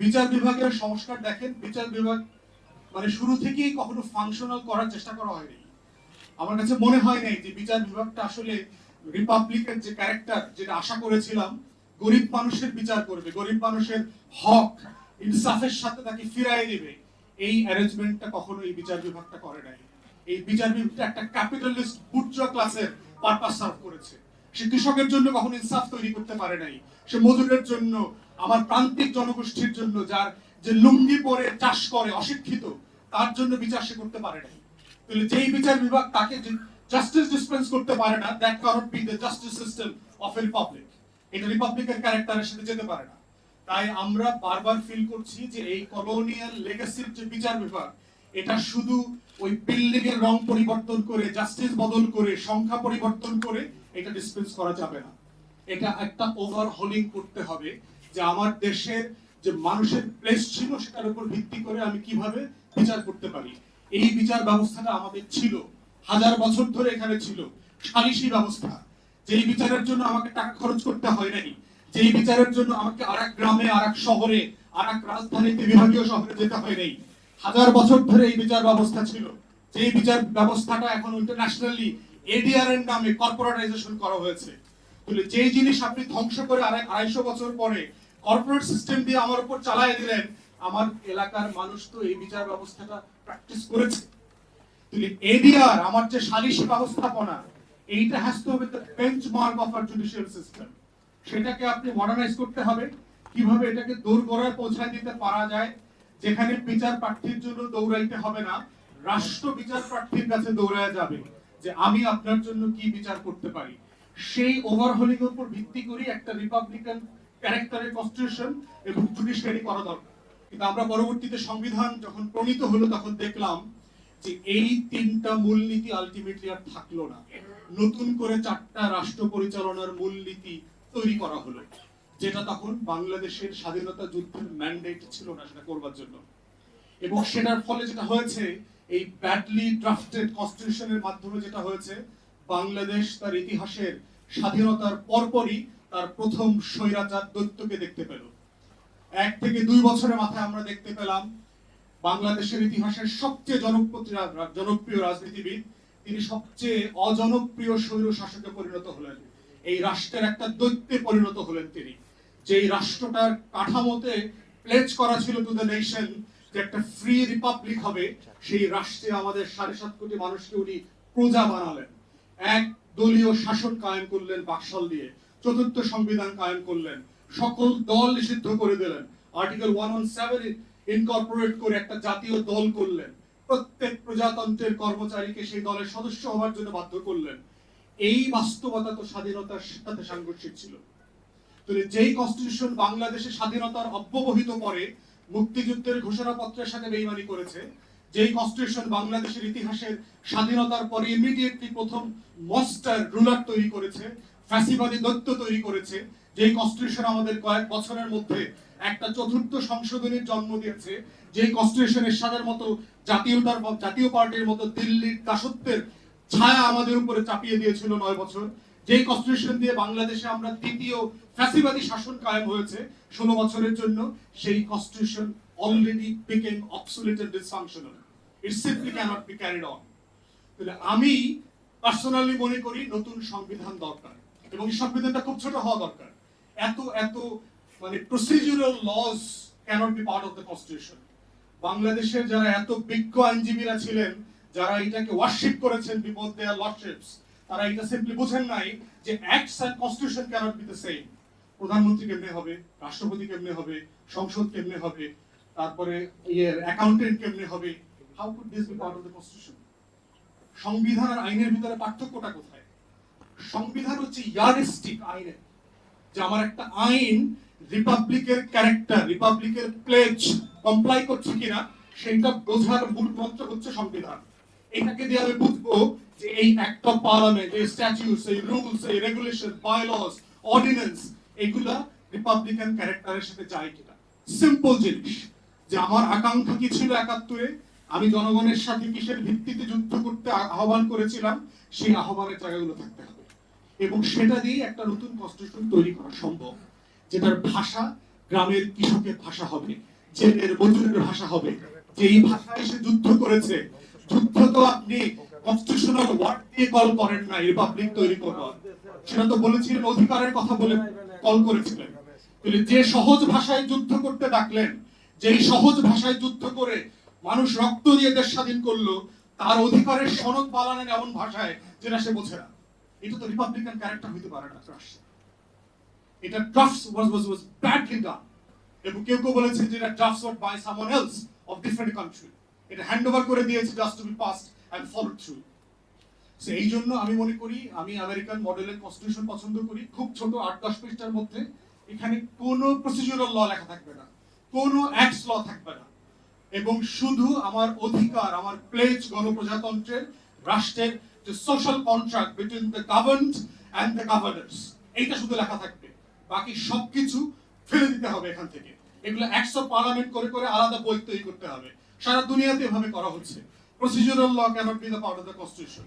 বিচার বিভাগের সংস্কার দেখেন, বিচার বিভাগ মানে শুরু থেকেই কখনো ফাংশনাল করার চেষ্টা করা হয়নি। আমার কাছে মনে হয় নাই যে বিচার বিভাগটা আসলে রিপাবলিকের যে ক্যারেক্টার যেটা আশা করেছিলাম, গরিব মানুষের বিচার করবে, গরিব মানুষের হক, ইনসাফের সাথে তাকে ফিরাই দেবে, এই অ্যারেঞ্জমেন্টটা কখনো এই বিচার বিভাগটা করে নাই। এই বিচার বিভাগটা একটা ক্যাপিটালিস্ট বুর্জোয়া ক্লাসের পারপাস সার্ভ করেছে। সে কৃষকের জন্য কখনো ইনসাফ তৈরি করতে পারে নাই, সে মজুরের জন্য আমার প্রান্তিক জনগোষ্ঠীর জন্য যার যে লুঙ্গি পরে চাষ করে অশিক্ষিত, তার জন্য বিচার সে করতে পারে নাই। তাহলে যেই বিচার বিভাগ তাকে জাস্টিস ডিসপেন্স করতে পারে না দ্যাট কারণ be the justice system of republic এটা রিপাবলিকের ক্যারেক্টারের সাথে যেতে পারে না। তাই আমরা বারবার ফিল করছি যে এই কলোনিয়াল লেগাসির যে বিচার বিভাগ, এটা শুধু ওই বিল্ডিং এর রং পরিবর্তন করে জাস্টিস বদল করে, সংখ্যা পরিবর্তন করে এটা ডিসপেন্স করা যাবে না। এটা একটা ওভারহলিং করতে হবে। যে আমার দেশের যে মানুষের প্লেস ছিল, সেটার উপর ভিত্তি করে আমি কীভাবে বিচার করতে পারি? এই বিচার ব্যবস্থাটা আমাদের ছিল। হাজার বছর ধরে এখানে ছিল। সালিশি ব্যবস্থা। যেই বিচারের জন্য আমাকে টাকা খরচ করতে হয় নাই, যেই বিচারের জন্য আমাকে আরেক গ্রামে, আরেক শহরে, আরেক রাজধানীতে বিভাগীয় শহরে যেতে হয় নাই। হাজার বছর ধরে এই বিচার ব্যবস্থা ছিল। যেই বিচার ব্যবস্থাটা এখন ইন্টারন্যাশনালি এডিআর এর নামে কর্পোরেটাইজেশন করা হয়েছে। যেই জিনিস আপনি ধ্বংস করে আড়াই আড়াইশো বছর পরে কর্পোরেট সিস্টেম দিয়ে আমার উপর চালাই দিলেন। আমার এলাকার মানুষ তো এই বিচার ব্যবস্থাটা প্র্যাকটিস করেছে। এডিআর আমার যে সালিশি ব্যবস্থাপনা, এইটা হ্যাজ টু হবে the benchmark of our judicial system সেটাকে আপনি মডার্নাইজ করতে হবে। কীভাবে এটাকে দূর করায় পৌঁছায় দিতে পারা যায়, যেখানে বিচার প্রার্থীর জন্য দৌড়াইতে হবে না, রাষ্ট্র বিচার প্রার্থীর কাছে দৌড়ায় যাবে, যে আমি আপনার জন্য কি বিচার করতে পারি। সেই ওভারহোলিং উপর ভিত্তি করে একটা রিপাবলিকান ক্যারেক্টারের কনস্টিটিউশন এবং জুডিশিয়ারি করা দরকার। কিন্তু আমরা পরবর্তীতে সংবিধান যখন প্রণীত হলো, তখন দেখলাম যে এই তিনটা মূলনীতি আলটিমেটলি আর থাকল না। নতুন করে চারটা রাষ্ট্র পরিচালনার মূলনীতি তৈরি করা হলো, যেটা তখন বাংলাদেশের স্বাধীনতা যুদ্ধের ম্যান্ডেট ছিল না সেটা করবার জন্য। এবং সেটার ফলে যেটা হয়েছে, এই ব্যাডলি ড্রাফটেড কনস্টিটিউশনের মাধ্যমে যেটা হয়েছে, বাংলাদেশ তার ইতিহাসের স্বাধীনতার পরপরই তার প্রথম স্বৈরাচার দৈত্যকে দেখতে পেল। এক থেকে দুই বছরের মাথায় আমরা দেখতে পেলাম, বাংলাদেশের ইতিহাসের সবচেয়ে জনপ্রিয় জনপ্রিয় রাজনীতিবিদ, তিনি সবচেয়ে অজনপ্রিয় স্বৈর শাসকে পরিণত হলেন। এই রাষ্ট্রের একটা দৈত্যে পরিণত হলেন তিনি। যেই রাষ্ট্রটার কাঠামোতে প্লেজ করা ছিল টু দ্য নেশন যে একটা ফ্রি রিপাবলিক হবে, সেই রাষ্ট্রে আমাদের সাড়ে সাত কোটি মানুষকে উনি প্রজা বানালেন। এক দলীয় শাসন কায়েম করলেন বাকশাল দিয়ে। চতুর্থ সংবিধান কায়েম করলেন। সকল দল নিষিদ্ধ করে দিলেন। Article one one seven incorporate করে একটা জাতীয় দল করলেন। প্রত্যেক প্রজাতন্ত্রের কর্মচারীকে সেই দলের সদস্য হওয়ার জন্য বাধ্য করলেন। এই বাস্তবতা তো স্বাধীনতার সাথে সাংঘর্ষিক ছিল। যেই কনস্টিটিউশন বাংলাদেশের স্বাধীনতার অব্যবহিত পরে মুক্তিযুদ্ধের ঘোষণাপত্রের সাথে বেইমানি করেছে, যেই কনস্টিটিউশন বাংলাদেশের ইতিহাসের স্বাধীনতার পরে ইমিডিয়েটলি প্রথম মস্টার রুলার তৈরি করেছে ফ্যাসিবাদী দৈত্য তৈরি করেছে, যেই কনস্টিটিউশন আমাদের কয়েক বছরের মধ্যে একটা চতুর্থ সংশোধনীর জন্ম দিয়েছে, যেই কনস্টিটিউশনের সাদের মতো জাতীয়তার জাতীয় পার্টির মতো দিল্লির দাসত্বের ছায়া আমাদের উপরে চাপিয়ে দিয়েছিল নয় বছর। যেই কনস্টিটিউশন দিয়ে বাংলাদেশে আমরা তৃতীয় ফ্যাসিবাদী শাসন কায়েম হয়েছে ষোলো বছরের জন্য, সেই constitution already became obsolete dysfunctional it simply cannot be carried on তাহলে আমি পার্সোনালি মনে করি নতুন সংবিধান দরকার। এবং এই সংবিধানটা খুব ছোট হওয়া দরকার। এত এত মানে procedural laws cannot be part of the constitution বাংলাদেশের যারা এত বিজ্ঞ আইনজীবীরা ছিলেন, যারা এটাকে ওয়ার্শিপ করেছেন, বিপদ দেয়ার লর্ডশিপস তারা এটা সিম্পলি বুঝেন নাই যে acts and constitution cannot be the same প্রধানমন্ত্রী কেমনে হবে? রাষ্ট্রপতি কেমনে হবে? সংসদ কেমনে হবে? তারপরে ইয়ে অ্যাকাউন্টেন্ট কেমনে হবে? How could this be part of the constitution সংবিধান আর আইনের ভিতরে পার্থক্যটা কোথায়? সংবিধান হচ্ছে ইয়ারিস্টিক আইনের যে আমার একটা আইন রিপাবলিকের ক্যারেক্টার, রিপাবলিকের প্লেজ কমপ্লাই করছে কিনা সেটা বোঝার মূল মন্ত্র হচ্ছে সংবিধান। এটাকে দিয়ে আমি বুঝব যে এই অ্যাক্ট অফ পার্লামেন্ট এই স্ট্যাটিউটস এই রুলস এই রেগুলেশন বায়োলস অর্ডিন্যান্স এগুলা রিপাবলিকান ক্যারেক্টারের সাথে যায় কিনা। সিম্পল জিনিস। যে আমার আকাঙ্ক্ষা কি ছিল একাত্তরে? আমি জনগণের সাথে কিসের ভিত্তিতে যুদ্ধ করতে আহ্বান করেছিলাম? সেই আহ্বানের জায়গাগুলো থাকতে হবে। এবং সেটা দিয়ে একটা নতুন কনস্টিটিউশন তৈরি করা সম্ভব, যেটার ভাষা গ্রামের কৃষকের ভাষা হবে জেলের মজুরের ভাষা হবে, যে এই ভাষায় সে যুদ্ধ করেছে। যুদ্ধ তো আপনি কনস্টিটিউশনাল ওয়ার্ড দিয়ে কল করেন না রিপাবলিক তৈরি করার সেটা তো বলেছিলেন, অধিকারের কথা বলে কল করেছিলেন। যে সহজ ভাষায় যুদ্ধ করতে ডাকলেন যে সহজ ভাষায় যুদ্ধ করে মানুষ রক্ত দিয়ে দেশ স্বাধীন করল, তার অধিকারের সনদ পালানেন এমন ভাষায় যেটা সে বোঝে না। এটা তো রিপাবলিকান ক্যারেক্টার হইতে পারে না রাষ্ট্রে এটা ড্রাফটস ওয়াজ ওয়াজ ওয়াজ ব্যাডলি ডান এবং কেউ কেউ বলেছে যে এটা drafts was by someone else of different country এটা হ্যান্ড ওভার করে দিয়েছে just to be passed and followed through so এই জন্য আমি মনে করি, আমি আমেরিকান মডেলের কনস্টিটিউশন পছন্দ করি। খুব ছোট, আট দশ পৃষ্ঠার মধ্যে। এখানে কোনো প্রসিডিউরাল ল লেখা থাকবে না। কোনো অ্যাক্টস ল থাকবে না। এবং শুধু আমার অধিকার, আমার প্লেজ গণপ্রজাতন্ত্রের, রাষ্ট্রের যে social contract between the governed and the governors. এইটা শুধু লেখা থাকবে। বাকি সবকিছু ফেলে দিতে হবে এখান থেকে। এগুলো একশো পার্লামেন্ট করে করে আলাদা বই তৈরি করতে হবে। সারা দুনিয়াতে এভাবে করা হচ্ছে। Procedural law cannot be the part of the constitution